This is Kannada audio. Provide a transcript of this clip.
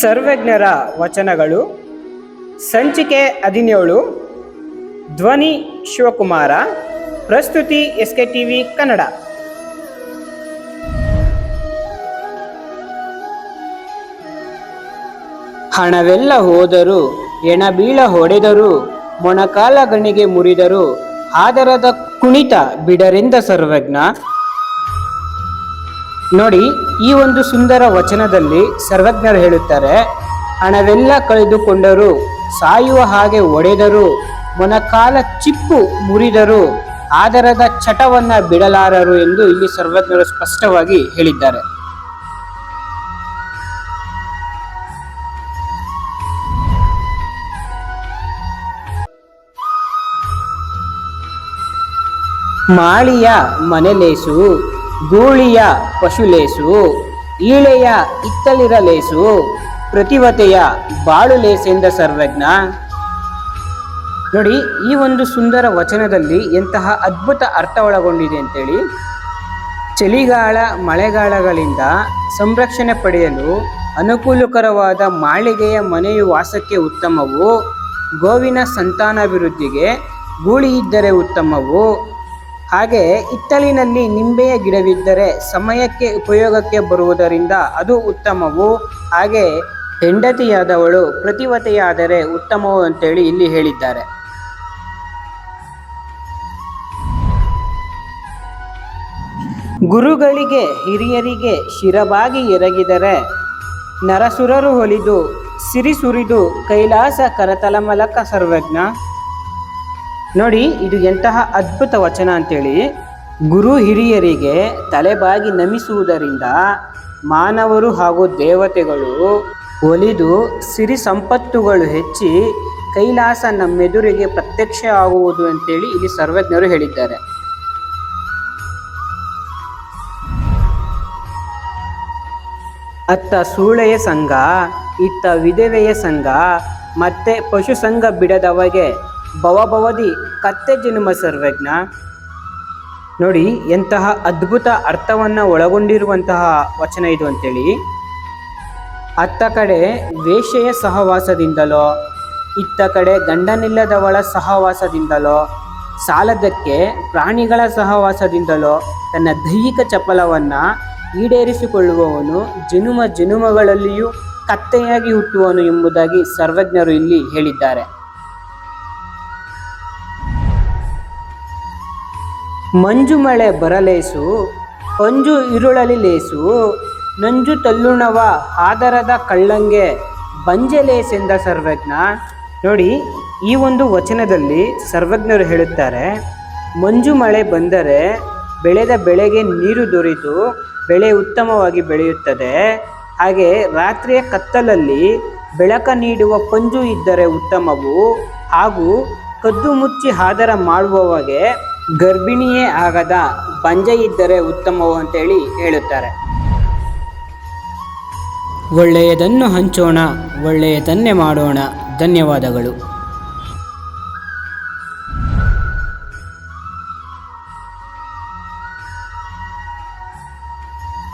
ಸರ್ವಜ್ಞರ ವಚನಗಳು. ಸಂಚಿಕೆ ಹದಿನೇಳು. ಧ್ವನಿ ಶಿವಕುಮಾರ. ಪ್ರಸ್ತುತಿ S K T V Kannada. ಹಣವೆಲ್ಲ ಹೋದರೂ, ಎಣಬೀಳ ಹೊಡೆದರೂ ಮೊಣಕಾಲ ಗಣಿಗೆ ಮುರಿದರು, ಆದರದ ಕುಣಿತ ಬಿಡರೆಂದ ಸರ್ವಜ್ಞ. ನೋಡಿ, ಈ ಒಂದು ಸುಂದರ ವಚನದಲ್ಲಿ ಸರ್ವಜ್ಞರು ಹೇಳುತ್ತಾರೆ, ಹಣವೆಲ್ಲ ಕಳೆದುಕೊಂಡರು, ಸಾಯುವ ಹಾಗೆ ಒಡೆದರು ಮೊನಕಾಲ ಚಿಪ್ಪು ಮುರಿದರು, ಆದರದ ಚಟವನ್ನ ಬಿಡಲಾರರು ಎಂದು ಇಲ್ಲಿ ಸರ್ವಜ್ಞರು ಸ್ಪಷ್ಟವಾಗಿ ಹೇಳಿದ್ದಾರೆ. ಮಾಳಿಯ ಮನೆಲೇಸು ಗೂಳಿಯ ಪಶುಲೇಸು, ಈಳೆಯ ಇತ್ತಲಿರಲೇಸು ಪ್ರತಿವತೆಯ ಬಾಳು ಲೇಸೆಂದ ಸರ್ವಜ್ಞ. ನೋಡಿ, ಈ ಒಂದು ಸುಂದರ ವಚನದಲ್ಲಿ ಎಂತಹ ಅದ್ಭುತ ಅರ್ಥ ಒಳಗೊಂಡಿದೆ ಅಂತೇಳಿ. ಚಳಿಗಾಲ, ಮಳೆಗಾಲಗಳಿಂದ ಸಂರಕ್ಷಣೆ ಪಡೆಯಲು ಅನುಕೂಲಕರವಾದ ಮಾಳಿಗೆಯ ಮನೆಯು ವಾಸಕ್ಕೆ ಉತ್ತಮವು, ಗೋವಿನ ಸಂತಾನಾಭಿವೃದ್ಧಿಗೆ ಗೂಳಿ ಇದ್ದರೆ ಉತ್ತಮವು ಹಾಗೆ ಹಿತ್ತಲಿನಲ್ಲಿ ನಿಂಬೆಯ ಗಿಡವಿದ್ದರೆ ಸಮಯಕ್ಕೆ ಉಪಯೋಗಕ್ಕೆ ಬರುವುದರಿಂದ ಅದು ಉತ್ತಮವು. ಹಾಗೆ ಹೆಂಡತಿಯಾದವಳು ಪ್ರತಿವತೆಯಾದರೆ ಉತ್ತಮವು ಅಂತೇಳಿ ಇಲ್ಲಿ ಹೇಳಿದ್ದಾರೆ. ಗುರುಗಳಿಗೆ, ಹಿರಿಯರಿಗೆ ಶಿರಬಾಗಿ ಎರಗಿದರೆ ನರಸುರರು ಹೊಲಿದು, ಸಿರಿಸುರಿದು ಕೈಲಾಸ ಕರತಲಮಲಕ ಸರ್ವಜ್ಞ. ನೋಡಿ, ಇದು ಎಂತಹ ಅದ್ಭುತ ವಚನ ಅಂತೇಳಿ. ಗುರು ಹಿರಿಯರಿಗೆ ತಲೆಬಾಗಿ ನಮಿಸುವುದರಿಂದ ಮಾನವರು ಹಾಗೂ ದೇವತೆಗಳು ಒಲಿದು ಸಿರಿ ಸಂಪತ್ತುಗಳು ಹೆಚ್ಚಿ ಕೈಲಾಸ ನಮ್ಮೆದುರಿಗೆ ಪ್ರತ್ಯಕ್ಷ ಆಗುವುದು ಅಂತೇಳಿ ಇಲ್ಲಿ ಸರ್ವಜ್ಞರು ಹೇಳಿದ್ದಾರೆ. ಅತ್ತ ಸೂಳೆಯ ಸಂಘ, ಇತ್ತ ವಿಧವೆಯ ಸಂಘ, ಮತ್ತೆ ಪಶು ಸಂಘ ಬಿಡದವಗೆ ಭವಭವದಿ ಕತ್ತೆ ಜನುಮ ಸರ್ವಜ್ಞ. ನೋಡಿ, ಎಂತಹ ಅದ್ಭುತ ಅರ್ಥವನ್ನು ಒಳಗೊಂಡಿರುವಂತಹ ವಚನ ಇದು ಅಂತೇಳಿ. ಅತ್ತ ಕಡೆ ವೇಷೆಯ ಸಹವಾಸದಿಂದಲೋ, ಇತ್ತ ಕಡೆ ಗಂಡನಿಲ್ಲದವಳ ಸಹವಾಸದಿಂದಲೋ ಸಾಲದಕ್ಕೆ ಪ್ರಾಣಿಗಳ ಸಹವಾಸದಿಂದಲೋ ತನ್ನ ದೈಹಿಕ ಚಪಲವನ್ನು ಈಡೇರಿಸಿಕೊಳ್ಳುವವನು ಜನುಮ ಜನುಮಗಳಲ್ಲಿಯೂ ಕತ್ತೆಯಾಗಿ ಹುಟ್ಟುವನು ಎಂಬುದಾಗಿ ಸರ್ವಜ್ಞರು ಇಲ್ಲಿ ಹೇಳಿದ್ದಾರೆ. ಮಂಜು ಮಳೆ ಬರಲೇಸು ಪಂಜು ಇರುಳಲಿ ಲೇಸು, ನಂಜು ತಲ್ಲುಣವ ಆದರದ ಕಳ್ಳಂಗೆ ಬಂಜೆಲೇಸೆಂದ ಸರ್ವಜ್ಞ. ನೋಡಿ, ಈ ಒಂದು ವಚನದಲ್ಲಿ ಸರ್ವಜ್ಞರು ಹೇಳುತ್ತಾರೆ, ಮಂಜು ಮಳೆ ಬಂದರೆ ಬೆಳೆದ ಬೆಳೆಗೆ ನೀರು ದೊರೆತು, ಬೆಳೆ ಉತ್ತಮವಾಗಿ ಬೆಳೆಯುತ್ತದೆ. ಹಾಗೆ ರಾತ್ರಿಯ ಕತ್ತಲಲ್ಲಿ ಬೆಳಕ ನೀಡುವ ಪಂಜು ಇದ್ದರೆ ಉತ್ತಮವು, ಹಾಗೂ ಕದ್ದು ಮುಚ್ಚಿ ಹಾದರ ಮಾಡುವವಗೆ ಗರ್ಭಿಣಿಯೇ ಆಗದ ಪಂಜೆ ಇದ್ದರೆ ಉತ್ತಮವು ಅಂತೇಳಿ ಹೇಳುತ್ತಾರೆ. ಒಳ್ಳೆಯದನ್ನು ಹಂಚೋಣ ಒಳ್ಳೆಯದನ್ನೇ ಮಾಡೋಣ. ಧನ್ಯವಾದಗಳು.